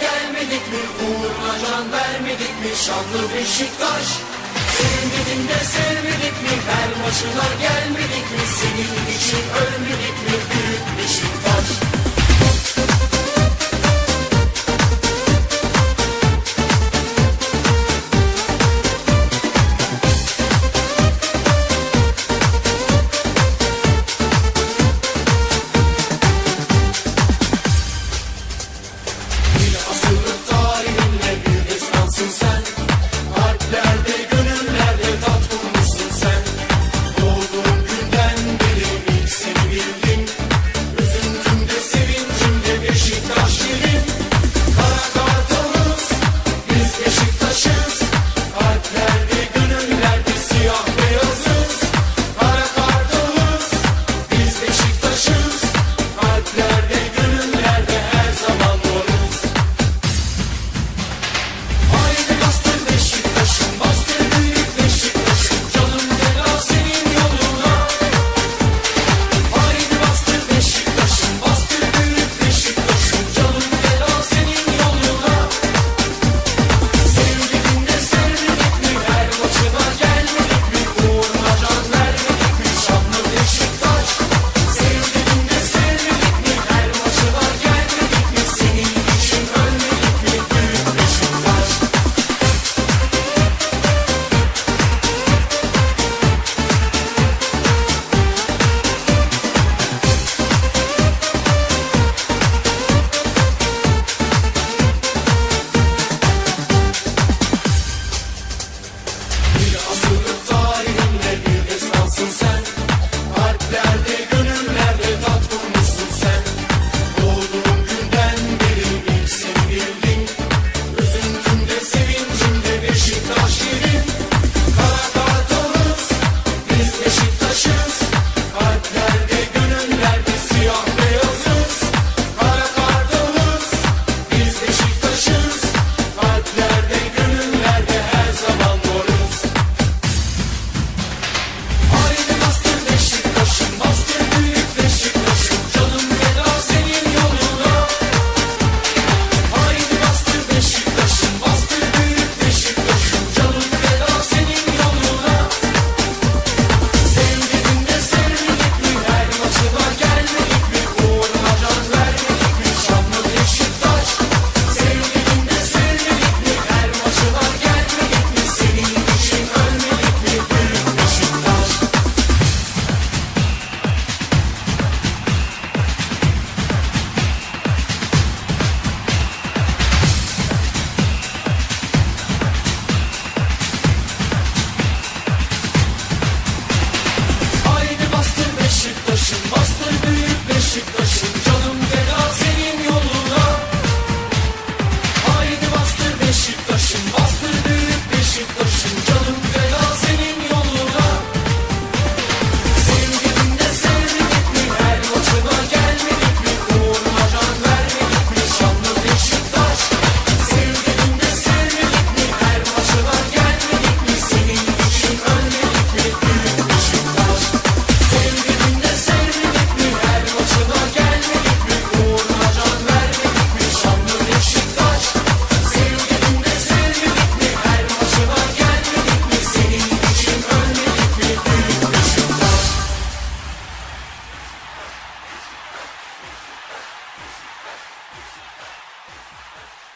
gelmedik mi? Uğruna can vermedik mi? Şanlı Beşiktaş. Sevmedik de sevmedik mi? Her maçına gelmedik mi? Senin için ölmedik. I'll よろしくお願いします。